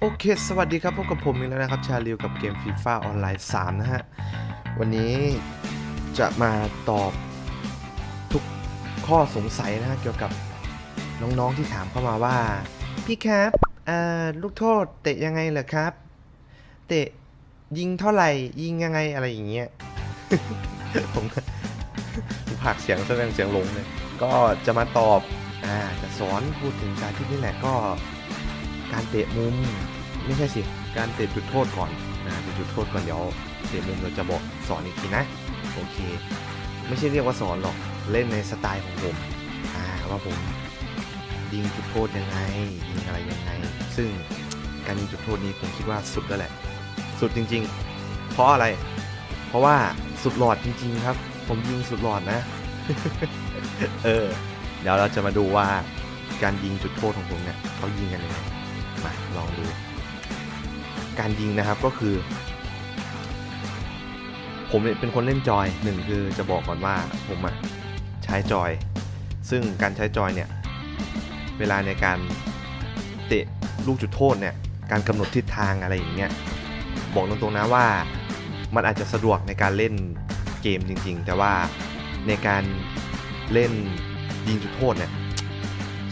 โอเค สวัสดีครับ พบกับผมอีกแล้วนะครับ ชาลิวกับเกมฟีฟ่าออนไลน์ 3 นะฮะ วันนี้จะมาตอบทุกข้อสงสัยนะฮะ เกี่ยวกับน้องๆที่ถามเข้ามาว่า พี่ครับลูกโทษเตะยังไงเหรอครับ เตะยิงเท่าไหร่ ยิงยังไงอะไรอย่างเงี้ย ผมผมผากเสียงแสดงเสียงลงเลย ก็จะมาตอบ อ่าจะสอนพูดถึงสาธิตนี่แหละก็ การเตะมุมไม่ใช่สิ การเตะจุดโทษก่อนนะเตะจุดโทษก่อนเดี๋ยวเตะมุมเราจะบอกสอนอีกทีนะโอเค ไม่ใช่เรียกว่าสอนหรอกเล่นในสไตล์ของผมอ่าว่าผมยิงจุดโทษยังไงยิงอะไรยังไง ซึ่งการยิงจุดโทษนี้ผมคิดว่าสุดแล้วแหละ สุดจริง ๆ เพราะอะไร เพราะว่าสุดหลอดจริง ๆ ครับ ผมยิงสุดหลอดนะ เออ เดี๋ยวเราจะมาดูว่าการยิงจุดโทษของผมเนี่ยเขายิงกันยังไง มาลองดู การยิงนะครับก็คือ ผมเป็นคนเล่นจอยหนึ่งคือจะบอกก่อนว่าผมอะใช้จอย ซึ่งการใช้จอยเนี่ย เวลาในการเตะลูกจุดโทษเนี่ย การกำหนดทิศทางอะไรอย่างเงี้ยบอกตรงๆนะว่ามันอาจจะสะดวกในการเล่นเกมจริง ๆ แต่ว่าในการเล่นยิงจุดโทษเนี่ย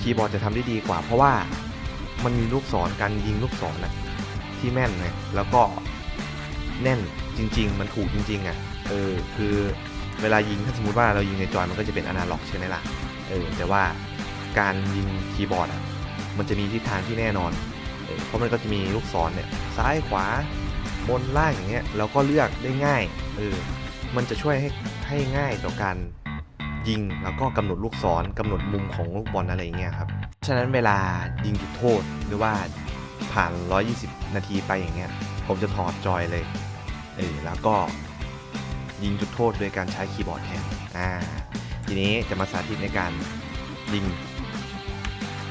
คีย์บอร์ดจะทำได้ดีกว่า เพราะว่า มันมีลูกศรการยิงลูกศรนะที่แม่นไงแล้วก็แน่นจริง ๆ มันถูกจริง ๆ อะ เออ คือเวลายิงถ้าสมมติว่าเรายิงในจอยมันก็จะเป็นอนาล็อกใช่ไหมล่ะ เออ แต่ว่าการยิงคีย์บอร์ดอะ มันจะมีทิศทางที่แน่นอนเออเพราะมันก็จะมีลูกศรเนี่ย ซ้ายขวา บนล่างอย่างเงี้ย เราก็เลือกได้ง่าย เออ มันจะช่วยให้ให้ง่ายต่อการยิง แล้วก็กำหนดลูกศรกำหนดมุมของลูกบอลอะไรเงี้ยครับ ฉะนั้นเวลายิงจุดโทษหรือว่าผ่าน 120 นาทีไปอย่างเงี้ย ผมจะถอดจอยเลย เออ แล้วก็ยิงจุดโทษโดยการใช้คีย์บอร์ดแทน อ่า ทีนี้จะมาสาธิตในการยิง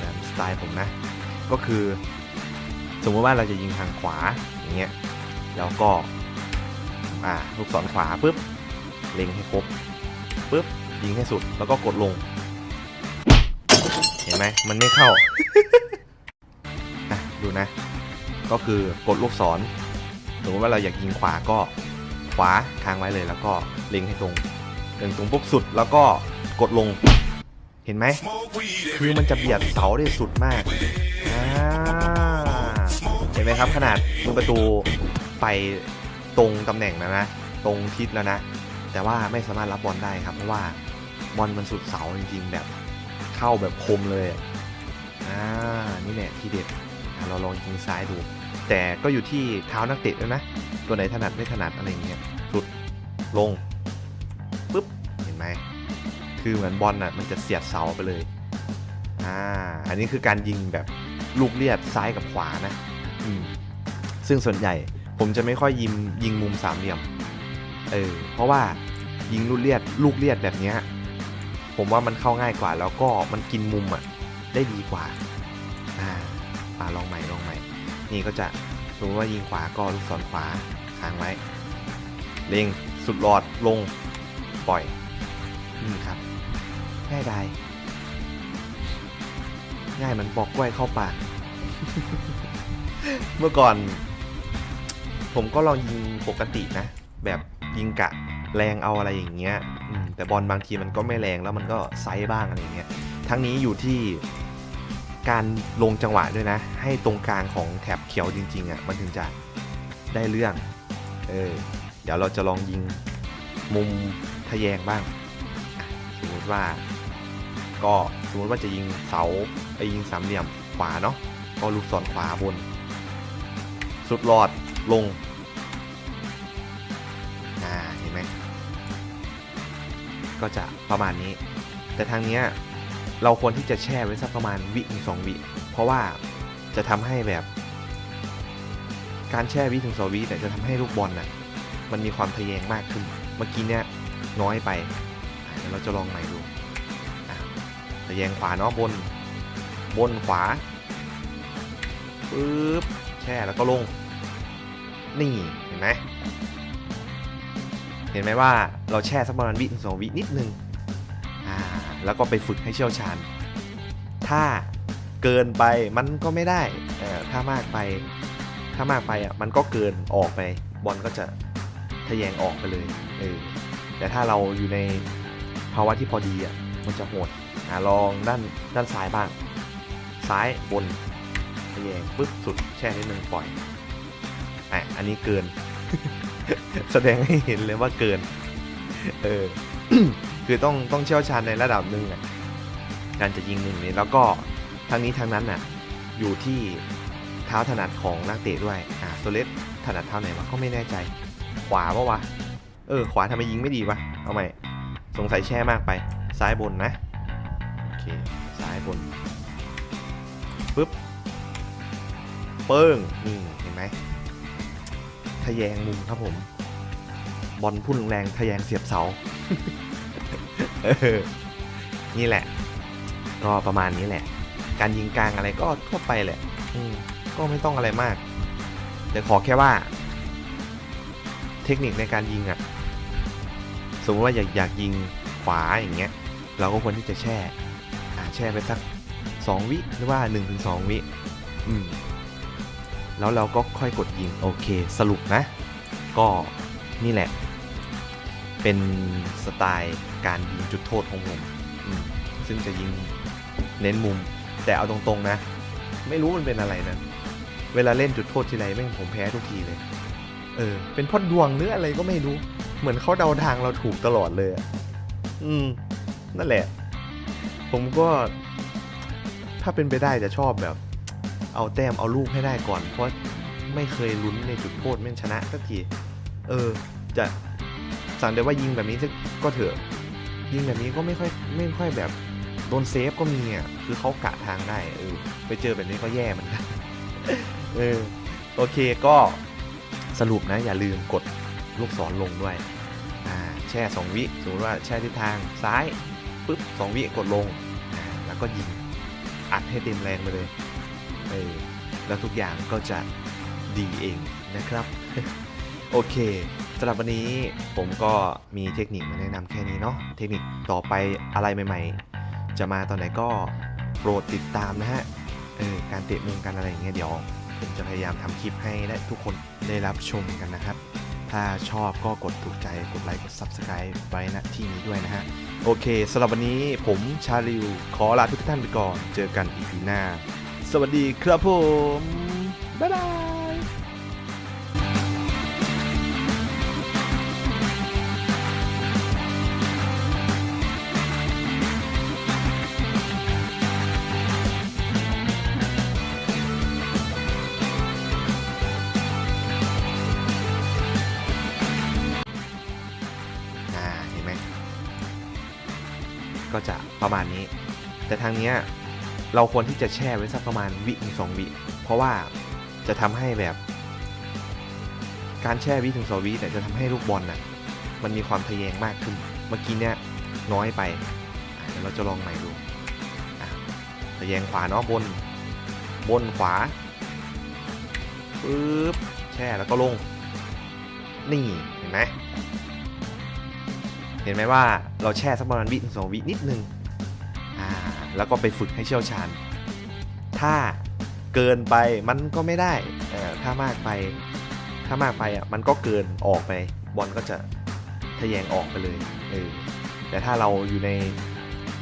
ตามสไตล์ผมนะ ก็คือสมมติว่าเราจะยิงทางขวาอย่างเงี้ย แล้วก็ อ่า ลูกศรขวาปุ๊บ เล็งให้ครบปุ๊บ ยิงให้สุด แล้วก็กดลง เห็นไหมมันไม่เข้าดูนะ ก็คือกดลูกศรสมมติว่าเราอยากยิงขวาก็ขวาค้างไว้เลย แล้วก็เล็งให้ตรงเล็งตรงปุ๊บสุดแล้วก็กดลง เห็นไหมคือมันจะเบียดเสาได้สุดมากเห็นไหมครับขนาดมือประตูไปตรงตำแหน่งแล้วนะตรงทิศแล้วนะ แต่ว่าไม่สามารถรับบอลได้ครับ เพราะว่าบอลมันสุดเสาจริงๆแบบ เข้าแบบคมเลยอ่านี่แหละที่เด็ดเราลองยิงซ้ายดู แต่ก็อยู่ที่เท้านักเตะด้วยนะ ตัวไหนถนัดไม่ถนัดอะไรเงี้ยสุดลงปุ๊บเห็นไหมคือเหมือนบอลน่ะมันจะเสียดเสาไปเลยอ่าอันนี้คือการยิงแบบลูกเลียดซ้ายกับขวานะอืมซึ่งส่วนใหญ่ผมจะไม่ค่อยยิงยิงมุมสามเหลี่ยม เออ เพราะว่ายิงลูกเลียดลูกเลียดแบบเนี้ย ผมว่ามันเข้าง่ายกว่า แล้วก็มันกินมุมอะได้ดีกว่าอ่าอ่าลองใหม่ลองใหม่ นี่ก็จะสมมติว่ายิงขวาก็ลูกศรขวาค้างไว้ เล็งสุดหลอดลงปล่อยนี่ครับ ง่ายดายง่ายเหมันปอกกล้วยเข้าปากเมื่อก่อน ผมก็ลองยิงปกตินะ แบบยิงกะ แรงเอาอะไรอย่างเงี้ยแต่บอลบางทีมันก็ไม่แรงแล้วมันก็ไซส์บ้างอะไรอย่างเงี้ยทั้งนี้อยู่ที่การลงจังหวะด้วยนะ ให้ตรงกลางของแถบเขียวจริงๆอะ่ะมันถึงจะได้เรื่องเออเดี๋ยวเราจะลองยิงมุมทะแยงบ้าง สมมติว่า ก็สมมติว่าจะยิงเสาไปยิงสามเหลี่ยมขวาเนาะก็ลูกศรขวาบน สุดหลอดลง ก็จะประมาณนี้ แต่ทางเนี้ยเราควรที่จะแช่ไว้สักประมาณวิถึงสองวิเพราะว่าจะทำให้แบบ การแช่วิถึงสองวิเนี่ยจะทำให้ลูกบอลน่ะมันมีความทะแยงมากขึ้น เมื่อกี้เนี่ยน้อยไปเดี๋ยวเราจะลองใหม่ดูทะแยงขวาเนาะบน บนขวาปึ๊บแช่แล้วก็ลง นี่เห็นไหม เห็นไหมว่าเราแช่สักประมาณวิสองวินิดนึงอ่าแล้วก็ไปฝึกให้เชี่ยวชาญ ถ้าเกินไปมันก็ไม่ได้ถ้ามากไปถ้ามากไปอะมันก็เกินออกไปบอลก็จะทะแยงออกไปเลยเออแต่ถ้าเราอยู่ในภาวะที่พอดีอะมันจะโหดอะลองด้านด้านซ้ายบ้าง ซ้ายบนทะแยงปุ๊บสุดแช่นิดนึงปล่อยอะอันนี้เกิน แสดงให้เห็นเลยว่าเกิน เออ คือต้องต้องเชี่ยวชาญในระดับหนึ่งอะ การจะยิงหนึ่งนี้แล้วก็ทั้งนี้ทั้งนั้นน่ะ อยู่ที่เท้าถนัดของนักเตะด้วย อ่าโซเลสถนัดเท้าไหนวะก็ไม่แน่ใจ ขวาปะวะ เออ ขวาทำไมยิงไม่ดีวะ เอาใหม่ สงสัยแช่มากไป ซ้ายบนนะ โอเค ซ้ายบน ปึ๊บ เปิ้งนี่เห็นไหม ทะแยงมุมครับผม บอลพุ่งแรงทะแยงเสียบเสาเออนี่แหละ ก็ประมาณนี้แหละ การยิงกลางอะไรก็ทั่วไปแหละก็ไม่ต้องอะไรมาก แต่ขอแค่ว่า เทคนิคในการยิงอะ่ะ สมมติว่าอยากอยากยิงขวาอย่างเงี้ย เราก็ควรที่จะแช่ อ่าแช่ไปสัก 2 วิหรือว่า 1-2 วิ อืม แล้วเราก็ค่อยกดยิงโอเคสรุปนะ ก็นี่แหละ เป็นสไตล์การยิงจุดโทษของผมซึ่งจะยิงเน้นมุม แต่เอาตรงๆนะ ไม่รู้มันเป็นอะไรนะ เวลาเล่นจุดโทษทีไรแม่งผมแพ้ทุกทีเลย เออ เป็นพอดวงหรืออะไรก็ไม่รู้ เหมือนเขาเดาทางเราถูกตลอดเลยอืม นั่นแหละ ผมก็ถ้าเป็นไปได้จะชอบแบบ เอาแต้มเอาลูกให้ได้ก่อน เพราะไม่เคยลุ้นในจุดโทษแม่ชนะสักทีเออ จะสั่งแต่ว่ายิงแบบนี้ก็เถอะยิงแบบนี้ก็ไม่ค่อยไม่ค่อยแบบโดนเซฟก็มีอะคือเขากะทางได้เออไปเจอแบบนี้ก็แย่เหมือนกันเออโอเคก็สรุปนะ อย่าลืมกดลูกศรลงด้วยอ่าแช่ 2 วิสมมติว่าแช่ทิศทางซ้ายปุ๊บ2วิกดลงแล้วก็ยิงอัดให้เต็มแรงไปเลย เออแล้วทุกอย่างก็จะดีเองนะครับ โอเคสำหรับวันนี้ผมก็มีเทคนิคมาแนะนำแค่นี้เนาะเทคนิคต่อไปอะไรใหม่ ๆ จะมาตอนไหนก็โปรดติดตามนะฮะเออการเตะมุมกันอะไรอย่างเงี้ยเดี๋ยวผมจะพยายามทำคลิปให้และทุกคนได้รับชมกันนะครับ ถ้าชอบก็กดถูกใจกดไลค์กด Subscribe ไว้ณที่นี้ด้วยนะฮะ โอเคสำหรับวันนี้ผมชาลิว ขอลาทุกท่านไปก่อน เจอกันอีพีหน้า สวัสดีครับผม บ๊ายบายอ่าเห็นไหมก็จะประมาณนี้ แต่ทางเนี้ย เราควรที่จะแช่ไว้สักประมาณวิถึงสองวิเพราะว่าจะทำให้แบบ การแช่วิถึงสองวิเนี่ยจะทำให้ลูกบอลน่ะมันมีความทะแยงมากขึ้น เมื่อกี้เนี่ยน้อยไปเดี๋ยวเราจะลองใหม่ดูทะแยงขวาเนาะบน บนขวาปึ๊บแช่แล้วก็ลง นี่เห็นไหมเห็นไหมว่าเราแช่สักประมาณวิถึงสองวินิดนึงอ่า แล้วก็ไปฝึกให้เชี่ยวชาญ ถ้าเกินไปมันก็ไม่ได้ถ้ามากไป ถ้ามากไปอะมันก็เกินออกไปบอลก็จะทะแยงออกไปเลยเออแต่ถ้าเราอยู่ใน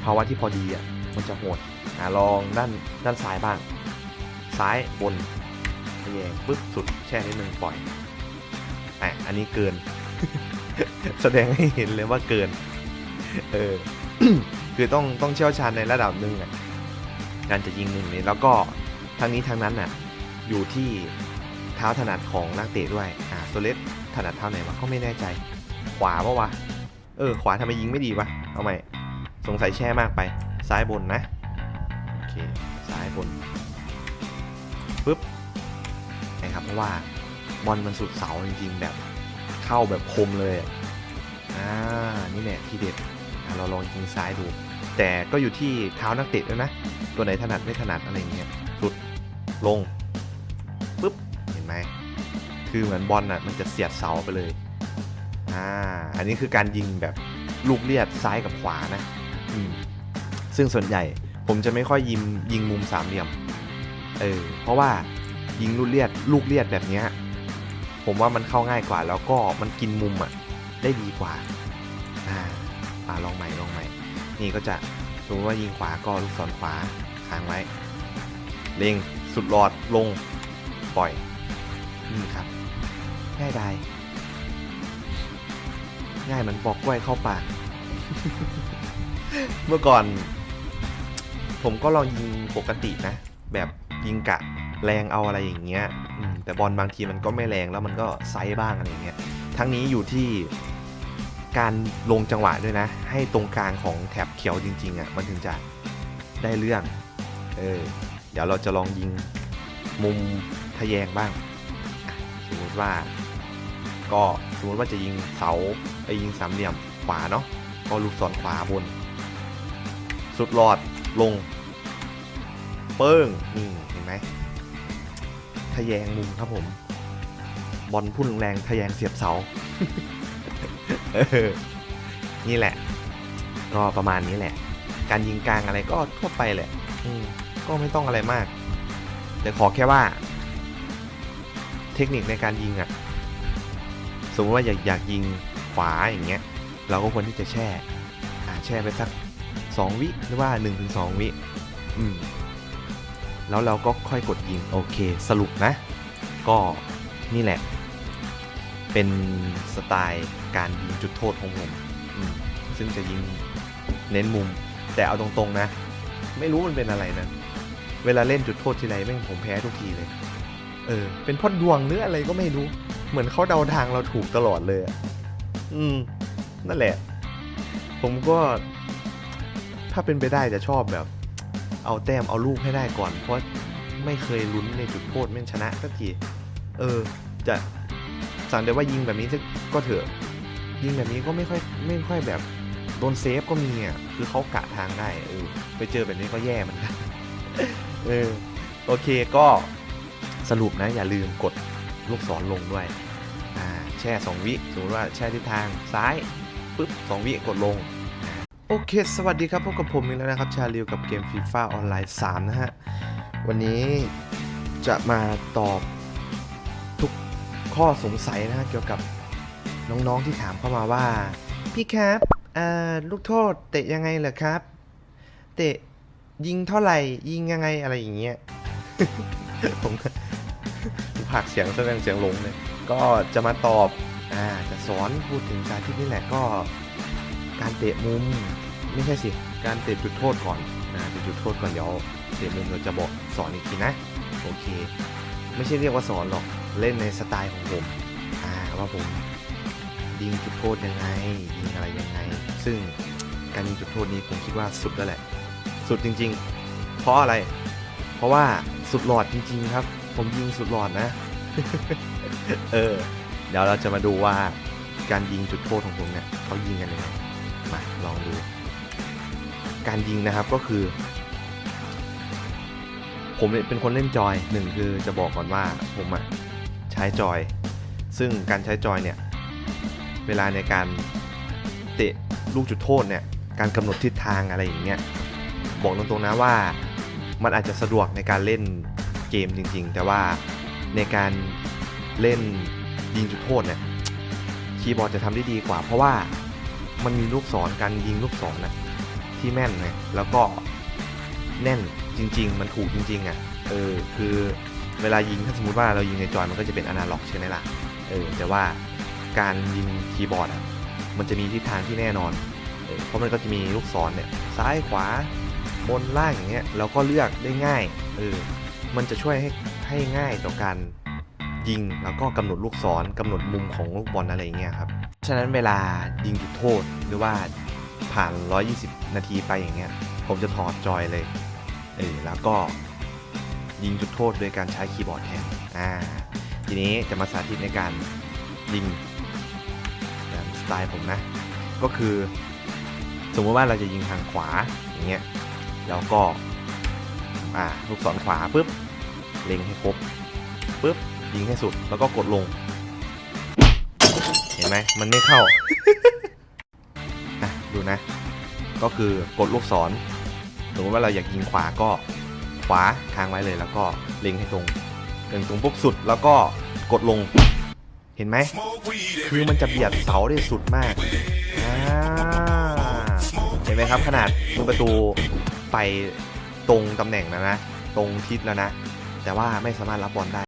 ภาวะที่พอดีอะมันจะโหดอ่าลองด้านด้านซ้ายบ้าง ซ้ายบนทะแยงปึ๊บสุดแช่นิดนึงปล่อยอะอันนี้เกิน แสดงให้เห็นเลยว่าเกิน เออ คือต้องต้องเชี่ยวชาญในระดับหนึ่งอะการจะยิงหนึ่งนี้แล้วก็ทั้งนี้ทั้งนั้นอะอยู่ที่เท้าถนัดของนักเตะด้วยอ่าโซเลสถนัดเท้าไหนวะก็ไม่แน่ใจ ขวาปะวะเออขวาทำไมยิงไม่ดีวะเอาใหม่สงสัยแช่มากไปซ้ายบนนะโอเคซ้ายบนปึ๊บนะครับเพราะว่าบอลมันสุดเสาจริงๆแบบเข้าแบบคมเลยอ่านี่แหละที่เด็ดเราลองยิงซ้ายดู แต่ก็อยู่ที่เท้านักเตะด้วยนะ ตัวไหนถนัดไม่ถนัดอะไรเงี้ยสุดลงปึ๊บ เห็นไหม คือเหมือนบอลน่ะมันจะเสียดเสาไปเลย อ่า อันนี้คือการยิงแบบลูกเลียดซ้ายกับขวานะอืมซึ่งส่วนใหญ่ผมจะไม่ค่อยยิงยิงมุมสามเหลี่ยม เออ เพราะว่ายิงลูกเลียดลูกเลียดแบบเนี้ยผมว่ามันเข้าง่ายกว่าแล้วก็มันกินมุมอะได้ดีกว่า อ่าลองใหม่ลองใหม่ นี่ก็จะสมมติว่ายิงขวาก็ลูกศรขวาค้างไว้ เล็งสุดหลอดลงปล่อยนี่ครับง่ายดายง่ายเหมือนปอกกล้วยเข้าปากเมื่อก่อน ผมก็ลองยิงปกตินะ แบบยิงกะแรงเอาอะไรอย่างเงี้ยแต่บอลบางทีมันก็ไม่แรงแล้วมันก็ไซส์บ้างอะไรอย่างเงี้ยทั้งนี้อยู่ที่ การลงจังหวะด้วยนะ ให้ตรงกลางของแถบเขียวจริงๆอะ่ะมันถึงจะได้เรื่องเออเดี๋ยวเราจะลองยิงมุมทะแยงบ้างสมมติว่าก็สมมติว่าจะยิงเสาไปยิงสามเหลี่ยมขวาเนาะก็ลูกศรขวาบน สุดหลอดลง เปิ้งนี่เห็นไหมทะแยงมุมครับผม บอลพุ่งแรงทะแยงเสียบเสา นี่แหละ ก็ประมาณนี้แหละ การยิงกลางอะไรก็ทั่วไปแหละอืมก็ไม่ต้องอะไรมาก แต่ขอแค่ว่า เทคนิคในการยิงอะ่ะ สมมติว่าอยากอยากยิงขวาอย่างเงี้ย เราก็ควรที่จะแช่อ่าแช่ไปสัก 2 วิหรือว่า 1-2 วิอืมแล้วเราก็ค่อยกดยิง โอเค สรุปนะ ก็นี่แหละ เป็นสไตล์ การยิงจุดโทษของผมซึ่งจะยิงเน้นมุม แต่เอาตรงๆนะ ไม่รู้มันเป็นอะไรนะ เวลาเล่นจุดโทษทีไรแม่งผมแพ้ทุกทีเลย เออ เป็นเพ่อดวงหรืออะไรก็ไม่รู้ เหมือนเขาเดาทางเราถูกตลอดเลยอืม นั่นแหละ ผมก็ ถ้าเป็นไปได้จะชอบแบบ เอาแต้มเอาลูกให้ได้ก่อน เพราะไม่เคยลุ้นในจุดโทษแม่งชนะสักที เออ จะสั่งแต่ว่ายิงแบบนี้ก็เถอะ ยิงแบบนี้ก็ไม่ค่อยไม่ค่อยแบบโดนเซฟก็มีอะคือเขากะทางได้เออไปเจอแบบนี้ก็แย่มือนกันเออโอเคก็สรุปนะอย่าลืมกดลูกศรลงด้วยอ่าแช่ 2 วิสมมติว่าแช่ทิศทางซ้ายปุ๊บ2วิกดลงโอเค สวัสดีครับพบกับผมอีกแล้วนะครับ ชาลิวกับเกม FIFA ออนไลน์3นะฮะ วันนี้จะมาตอบทุกข้อสงสัยนะฮะเกี่ยวกับ น้องๆที่ถามเข้ามาว่า พี่ครับลูกโทษเตะยังไงเหรอครับ เตะยิงเท่าไหร่ยิงยังไงอะไรอย่างเงี้ยผมผากเสียงแสดงเสียงลงเลยก็จะมาตอบอ่าจะสอนพูดถึงสาธิตนี่แหละก็การเตะมุมไม่ใช่สิ การเตะจุดโทษก่อนนะเตะจุดโทษก่อนเดี๋ยวเตะมุมเราจะบอกสอนอีกทีนะโอเค ไม่ใช่เรียกว่าสอนหรอกเล่นในสไตล์ของผมอ่าว่าผม ยิงจุดโทษยังไงยิงอะไรยังไง ซึ่งการยิงจุดโทษนี้ผมคิดว่าสุดแล้วแหละ สุดจริง ๆ เพราะอะไร เพราะว่าสุดหลอดจริง ๆ ครับ ผมยิงสุดหลอดนะ เออ เดี๋ยวเราจะมาดูว่าการยิงจุดโทษของผมเนี่ยเขายิงกันยังไงมาลองดู การยิงนะครับก็คือ ผมเป็นคนเล่นจอยหนึ่งคือจะบอกก่อนว่าผมอะใช้จอย ซึ่งการใช้จอยเนี่ย วลาในการเตะลูกจุดโทษเนี่ยการกำหนดทิศทางอะไรอย่างเงี้ยบอกตรงๆนะว่ามันอาจจะสะดวกในการเล่นเกมจริง ๆ แต่ว่าในการเล่นยิงจุดโทษเนี่ยคีย์บอร์ดจะทำได้ดีกว่า เพราะว่ามันมีลูกศรการยิงลูกศรนะที่แม่นไงแล้วก็แน่นจริง ๆ มันถูกจริง ๆอะเออคือเวลายิงถ้าสมมติว่าเรายิงในจอยมันก็จะเป็นอนาล็อกใช่ไหมล่ะเออแต่ว่า การยิงคีย์บอร์ดอะมันจะมีทิศทางที่แน่นอน เพราะมันก็จะมีลูกศรเนี่ยซ้ายขวาบนล่างอย่างเงี้ยเราก็เลือกได้ง่ายเออมันจะช่วยให้ให้ง่ายต่อการยิงแล้วก็กำหนดลูกศรกำหนดมุมของลูกบอลอะไรอย่างเงี้ยครับฉะนั้นเวลายิงจุดโทษหรือว่าผ่าน 120 นาทีไปอย่างเงี้ยผมจะถอดจอยเลยเออแล้วก็ยิงจุดโทษโดยการใช้คีย์บอร์ดแทนอ่าทีนี้จะมาสาธิตในการยิง ตล์ผมนะ ก็คือสมมติว่าเราจะยิงทางขวาอย่างเงี้ยแล้วก็อ่าลูกศรขวาปุ๊บเล็งให้ครบปุ๊บยิงให้สุดแล้วก็กดลง เห็นไหมมันไม่เข้านะดูนะ ก็คือกดลูกศรสมมติว่าเราอยากยิงขวาก็ขวาค้างไว้เลยแล้วก็เล็งให้ตรงเล็งตรงปุ๊บสุดแล้วก็กดลง ห็นไหมคือมันจะเบียดเสาได้สุดมากเห็นไหมครับขนาดมือประตูไปตรงตำแหน่งแล้วนะ ตรงทิศแล้วนะ แต่ว่าไม่สามารถรับบอลได้